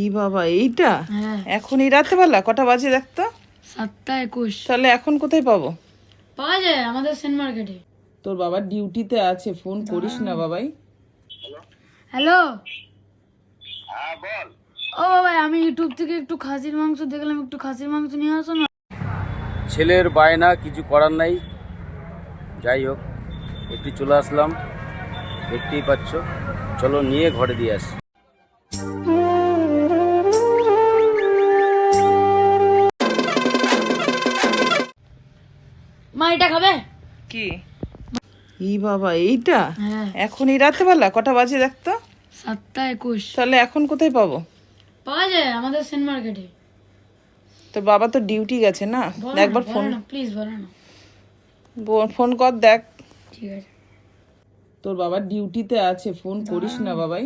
ই বাবা এইটা? হ্যাঁ। এখন এই রাত্রেবেলা কটা বাজে দেখতো? সাতটা একুশ। তাহলে এখন কোথায় পাবো? পাওয়া যায় আমাদের সেন্ট মার্কেটে। তোর বাবা ডিউটিতে আছে ফোন করিস না বাবাই। হ্যালো? ও বাবা আমি ইউটিউব থেকে একটু খাসির মাংস দেখলাম একটু খাসির মাংস নিয়ে আসো না। ছেলের বায়না কিছু করার নাই। যাই হোক একটু চলে আসলাম। দেখতেই পাচ্ছ। চলো নিয়ে ঘরে দিয়ে আসি। এটা খাবে? কি? ই বাবা এইটা? হ্যাঁ। এখন এই রাত্রেবেলা কটা বাজে দেখতো? সাতটা একুশ। তাহলে এখন কোথায় পাবো? পাওয়া যায় আমাদের সেন্ট মার্কেটে। তোর বাবা তো ডিউটি গেছে না? একবার ফোন প্লিজ বলো না। ফোন কর দেখ। ঠিক আছে। তোর বাবা ডিউটিতে আছে ফোন করিস না বাবাই।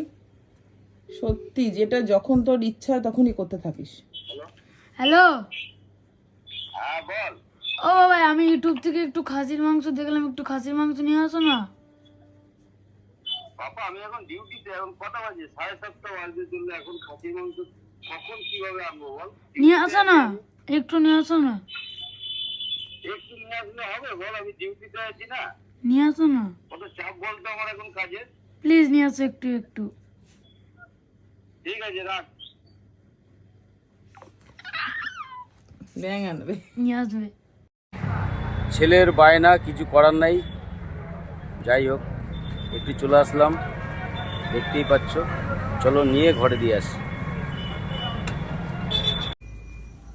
সত্যি যেটা যখন তোর ইচ্ছা তখনই করতে থাকিস। হ্যালো? ও বাবা আমি ইউটিউব থেকে একটু খাসির মাংস দেখলাম একটু খাসির মাংস নিয়ে আসো না। বাবা আমি এখন ডিউটিতে এখন কটা বাজে? সাড়ে সাতটা বাজে চললে এখন খাসির মাংস কখন কীভাবে আনব বল? নিয়ে আসো না একটু নিয়ে আসো না। একটু নিয়ে আসলে হবে বল আমি ডিউটিতে আছি না। নিয়ে আসো না। কত চাপ বলতো আমার এখন কাজে প্লিজ নিয়ে আসো একটু একটু। ঠিক আছে রাখ। ব্যাং আনবে। নিয়ে আসবে। ছেলের বায়না কিছু করার নাই। যাই হোক একটু চলে আসলাম। দেখতেই পাচ্ছ। চলো নিয়ে ঘরে দিয়ে আসি।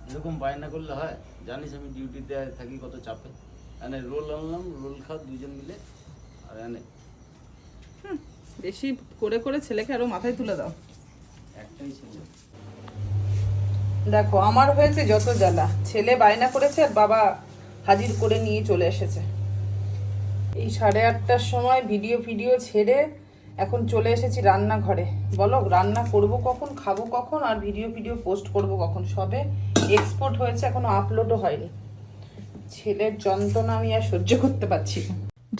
এরকম বায়না করলে হয়? জানিস আমি ডিউটিতে থাকি কত চাপে। এনে রোল আনলাম রোল খাও দুজন মিলে। আর এনে। বেশি করে করে ছেলেকে আরও মাথায় তুলে দাও। একটাই ছিল। দেখো আমার হয়েছে যত জ্বালা। ছেলে বায়না করেছে আর বাবা হাজির করে নিয়ে চলে এসেছে। এই সাড়ে আটটার সময় ভিডিও ভিডিও ছেড়ে এখন চলে এসেছি রান্নাঘরে। বলো, রান্না করব কখন, খাব কখন, আর ভিডিও ভিডিও পোস্ট করব কখন? সবে এক্সপোর্ট হয়েছে, এখনও আপলোডও হয়নি। ছেলের যন্ত্রণা আমি আর সহ্য করতে পারছি না।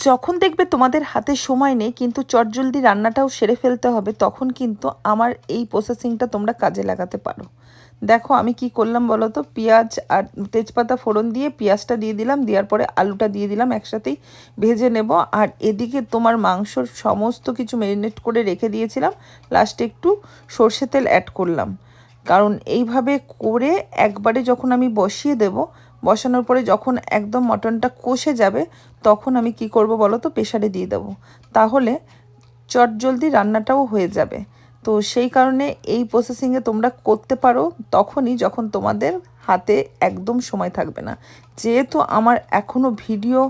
যখন দেখবে তোমাদের হাতে সময় নেই, কিন্তু চটজলদি রান্নাটাও সেরে ফেলতে হবে, তখন কিন্তু আমার এই প্রসেসিংটা তোমরা কাজে লাগাতে পারো। দেখো আমি কি করলাম বলো তো? পেঁয়াজ আর তেজপাতা ফোড়ন দিয়ে পেঁয়াজটা দিয়ে দিলাম, দেওয়ার পরে আলুটা দিয়ে দিলাম, একসাথেই ভেজে নেব। আর এদিকে তোমার মাংসর সমস্ত কিছু ম্যারিনেট করে রেখে দিয়েছিলাম লাস্টে একটু সর্ষে তেল অ্যাড করলাম। কারণ এইভাবে করে একবারে যখন আমি বসিয়ে দেব, বসানোর পরে যখন একদম মটনটা কষে যাবে, তখন আমি কি করব বলো তো? প্রেশারে দিয়ে দেবো। তাহলে চট জলদি রান্নাটাও হয়ে যাবে। তো সেই কারণে এই প্রসেসিংয়ে তোমরা করতে পারো তখনই যখন তোমাদের হাতে একদম সময় থাকবে না। যেহেতু আমার এখনও ভিডিও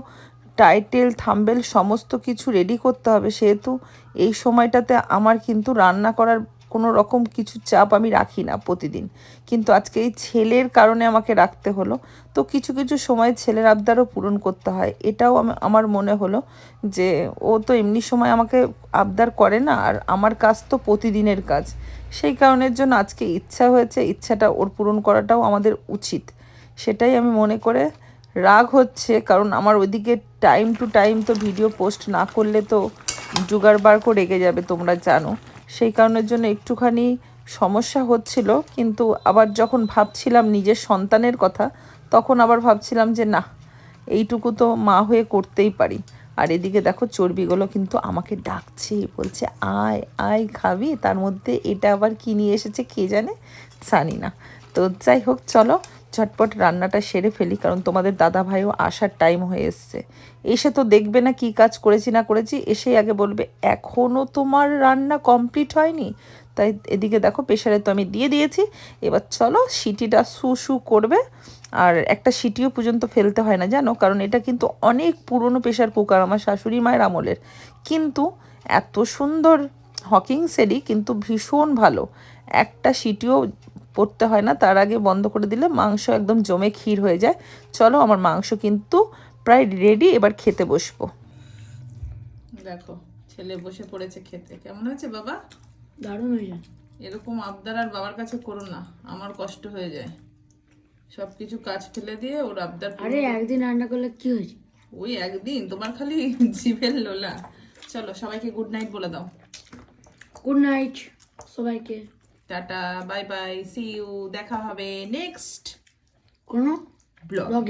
টাইটেল থাম্বেল সমস্ত কিছু রেডি করতে হবে, সেহেতু এই সময়টাতে আমার কিন্তু রান্না করার কোনো রকম কিছু চাপ আমি রাখি না প্রতিদিন। কিন্তু আজকে এই ছেলের কারণে আমাকে রাখতে হলো। তো কিছু কিছু সময় ছেলের আবদারও পূরণ করতে হয়। এটাও আমি- আমার মনে হলো যে ও তো এমনি সময় আমাকে আবদার করে না, আর আমার কাজ তো প্রতিদিনের কাজ। সেই কারণের জন্য আজকে ইচ্ছা হয়েছে, ইচ্ছাটা ওর পূরণ করাটাও আমাদের উচিত। সেটাই আমি মনে করে রাগ হচ্ছে, কারণ আমার ওইদিকে টাইম টু টাইম তো ভিডিও পোস্ট না করলে তো জুগার করে রেগে যাবে, তোমরা জানো। সেই কারণের জন্য একটুখানি সমস্যা হচ্ছিল, কিন্তু আবার যখন ভাবছিলাম নিজের সন্তানের কথা, তখন আবার ভাবছিলাম যে না, এইটুকু তো মা হয়ে করতেই পারি। আর এদিকে দেখো চর্বিগুলো কিন্তু আমাকে ডাকছে, বলছে, আয় আয় খাবি। তার মধ্যে এটা আবার কি নিয়ে এসেছে কে জানে? জানি না। তো যাই হোক, চলো ঝটপট রান্নাটা সেরে ফেলি, কারণ তোমাদের দাদা ভাইও আসার টাইম হয়ে এসছে। এসে তো দেখবে না কি কাজ করেছি না করেছি, এসেই আগে বলবে এখনও তোমার রান্না কমপ্লিট হয়নি? তাই এদিকে দেখো প্রেশারে তো আমি দিয়ে দিয়েছি। এবার চলো সিটিটা সু সু করবে, আর একটা সিটিও পর্যন্ত ফেলতে হয় না, জানো? কারণ এটা কিন্তু অনেক পুরনো প্রেশার কুকার, আমার শাশুড়ি মায়ের আমলের। কিন্তু এত সুন্দর হকিংসেরই কিন্তু ভীষণ ভালো। একটা সিটিও পড়তে হয় না তার আগে বন্ধ করে দিলে মাংস একদম জমে ক্ষীর হয়ে যায়। চলো আমার মাংস কিন্তু প্রায় রেডি এবার খেতে বসবো। দেখো ছেলে বসে পড়েছে খেতে। কেমন হয়েছে বাবা? দারুণ হয়ে যায়। এরকম আবদার আর বাবার কাছে করো না আমার কষ্ট হয়ে যায়। সব কিছু কাজ ফেলে দিয়ে ওর আবদার আরে একদিন রান্না করলে কি হয়েছে? ওই একদিন তোমার খালি জিভের লোলা। চলো সবাইকে গুড নাইট বলে দাও। গুড নাইট সবাইকে। Tata bye bye see you দেখা হবে নেক্সট কোনো ব্লগ